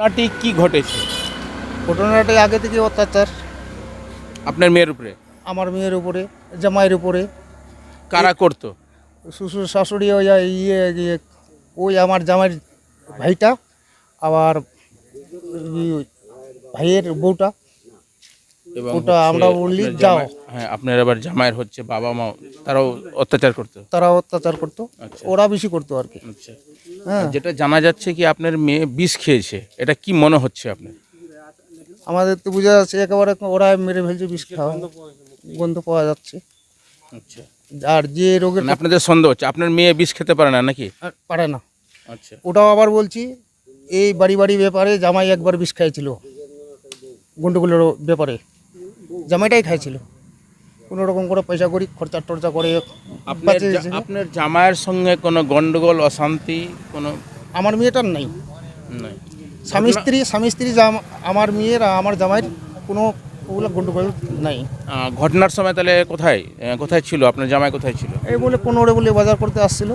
ঘটনাটি কি ঘটেছে? ঘটনাটা আগে থেকে অত্যাচার। আপনার মেয়ের উপরে? আমার মেয়ের উপরে জামাইয়ের উপরে। কারা করতো? শ্বশুর শাশুড়ি ওই ইয়ে ইয়ে ওই আমার জামাইয়ের ভাইটা আবার ই- ভাইয়ের বউটা। এবং ওটা হচ্ছে আমরা বললি আপনার যাও। জামাই- হ্যাঁ আপনার আবার জামাইয়ের হচ্ছে বাবা মা তারাও অত্যাচার করতো? তারা অত্যাচার করতো। আচ্ছা। ওরা বেশি করতো আর কি। আচ্ছা। যেটা জানা যাচ্ছে কি আপনার মেয়ে বিষ খেয়েছে এটা কি মনে হচ্ছে আপনার? আমাদের তো বোঝা যাচ্ছে একেবারে ওরা মেরে ফেলছে বিষ খাওয়া গন্ধ পাওয়া যাচ্ছে। আচ্ছা। আর যে রোগের মানে আপনাদের সন্দেহ হচ্ছে আপনার মেয়ে বিষ খেতে পারে না নাকি? পারে না। আচ্ছা। ওটাও আবার বলছি এই বাড়ি বাড়ি ব্যাপারে জামাই একবার বিষ খাইছিল গন্ডগুলোর ব্যাপারে। জামাইটাই খাইছিল কোনো রকম করে পয়সা করি খরচা টরচা করে আপনার। আপনার জামাইয়ের সঙ্গে কোনো গন্ডগোল অশান্তি কোনো আমার মেয়েটার নাই। স্বামী স্ত্রী স্বামী স্ত্রী আমার মেয়ের আমার জামাইয়ের কোনো ওগুলো গন্ডগোল নাই। ঘটনার সময় তাহলে কোথায়? কোথায় ছিল? আপনার জামাই কোথায় ছিল? এই বলে পনেরো বলে বাজার করতে আসছিল।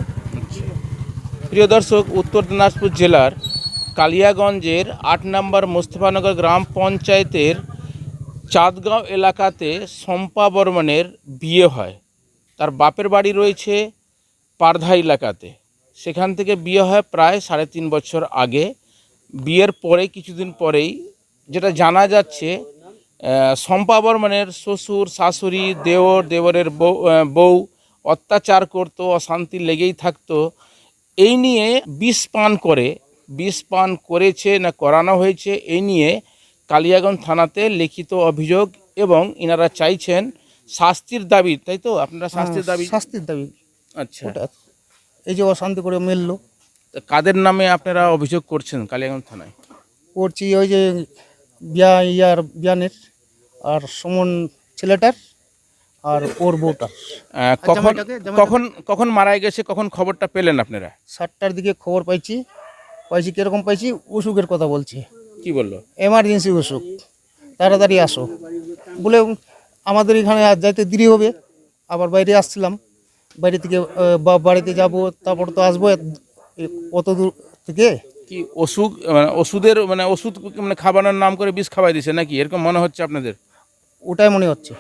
প্রিয় দর্শক উত্তর দিনাজপুর জেলার কালিয়াগঞ্জের আট নম্বর মোস্তফানগর গ্রাম পঞ্চায়েতের চাঁদগাঁও এলাকাতে শম্পা বর্মনের বিয়ে হয়। তার বাপের বাড়ি রয়েছে পারধা এলাকাতে। সেখান থেকে বিয়ে হয় প্রায় সাড়ে তিন বছর আগে। বিয়ের পরে কিছুদিন পরেই যেটা জানা যাচ্ছে শম্পা বর্মনের শ্বশুর, শাশুড়ি, দেওর, দেওরের বউ বউ অত্যাচার করতো, অশান্তি লেগেই থাকতো। এই নিয়ে বিষ পান করে, বিষ পান করেছে না করানো হয়েছে, এই নিয়ে কালিয়াগঞ্জ থানাতে লিখিত অভিযোগ এবং ইনারা চাইছেন শাস্তির দাবি তাই তো? আপনারা শাস্তির দাবি? শাস্তির দাবি। আচ্ছা। এই যে অশান্তি করে মেললো। কাদের নামে আপনারা অভিযোগ করছেন কালিয়াগঞ্জ থানায়? করছি ওই যে বিয়া ইয়ার বিয়ানের আর সুমন ছেলেটার আর ওর বউটার। কখন কখন কখন মারা গেছে কখন খবরটা পেলেন আপনারা? সাতটার দিকে খবর পাইছি। পাইছি কীরকম পাইছি? অসুখের কথা বলছে। কি বলল? এমার্জেন্সি অসুখ তাড়াতাড়ি আসো। বলে আমাদের এখানে আজ যাইতে দেরি হবে। আবার বাইরে আসছিলাম। বাইরে থেকে বা- বাড়িতে যাব তারপর তো আসব। অত দূর থেকে? কি ওষুধ মানে ওষুধের মানে ওষুধ মানে খাবানোর নাম করে বিষ খাওয়াই দিছে নাকি? এরকম মনে হচ্ছে আপনাদের? ওটাই মনে হচ্ছে।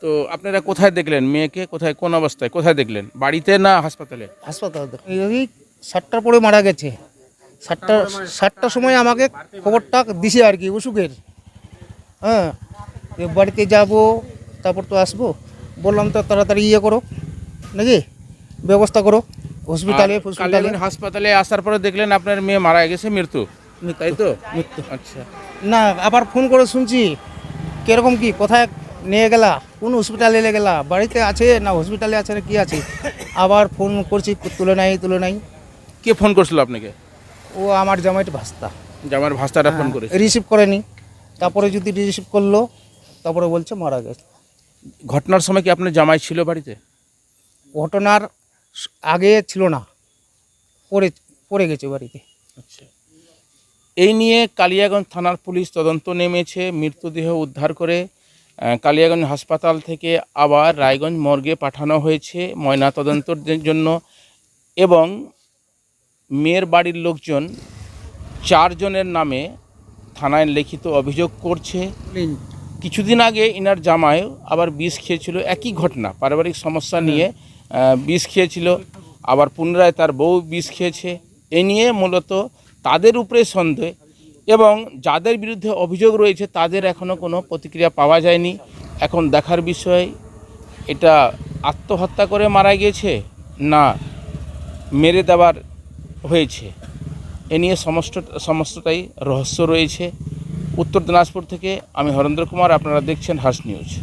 তো আপনারা কোথায় দেখলেন মেয়েকে? কোথায় কোন অবস্থায়? কোথায় দেখলেন? বাড়িতে না হাসপাতালে? হাসপাতাল সাতটার পরে মারা গেছে। সাতটা সাতটার সময় আমাকে খবরটা দিছে আর কি অসুখের। হ্যাঁ বাড়িতে যাব তারপর তো আসব। বললাম তো তাড়াতাড়ি ইয়ে করো নাকি? ব্যবস্থা করো হসপিটালে হসপিটালে হাসপাতালে আসার পরে দেখলেন আপনার মেয়ে মারা গেছে মৃত্যু। তাই তো? মৃত্যু। আচ্ছা। না আবার ফোন করে শুনছি কীরকম কি কোথায় নিয়ে গেলা? কোন হসপিটালে নিয়ে গেলা? বাড়িতে আছে না হসপিটালে আছে না কি আছে? আবার ফোন করছি তুলে নাই তুলে নাই। কে ফোন করছিল আপনাকে? ও আমার জামাইটা ভাস্তা। যে আমার ভাস্তাটা ফোন করে রিসিভ করেনি। তারপরে যদি রিসিভ করল তারপরে বলছে মারা গেছে। ঘটনার সময় কি আপনার জামাই ছিল বাড়িতে? ঘটনার আগে ছিল না। পড়ে পড়ে গেছে বাড়িতে। আচ্ছা। এই নিয়ে কালিয়াগঞ্জ থানার পুলিশ তদন্ত নেমেছে মৃতদেহ উদ্ধার করে কালিয়াগঞ্জ হাসপাতাল থেকে আবার রায়গঞ্জ মর্গে পাঠানো হয়েছে ময়না তদন্তের জন্য এবং মেয়ের বাড়ির লোকজন চারজনের নামে থানায় লিখিত অভিযোগ করছে। কিছুদিন আগে ইনার জামায় আবার বিষ খেয়েছিল একই ঘটনা পারিবারিক সমস্যা নিয়ে বিষ খেয়েছিল আবার পুনরায় তার বউ বিষ খেয়েছে। এ নিয়ে মূলত তাদের উপরে সন্দেহ এবং যাদের বিরুদ্ধে অভিযোগ রয়েছে তাদের এখনও কোনো প্রতিক্রিয়া পাওয়া যায়নি। এখন দেখার বিষয় এটা আত্মহত্যা করে মারা গিয়েছে না মেরে দেওয়ার হয়েছে। এ নিয়ে সমস্ত, সমস্তটাই রহস্য রয়েছে। উত্তর দিনাজপুর থেকে আমি হরেন্দ্র কুমার, আপনারা দেখছেন হাস নিউজ।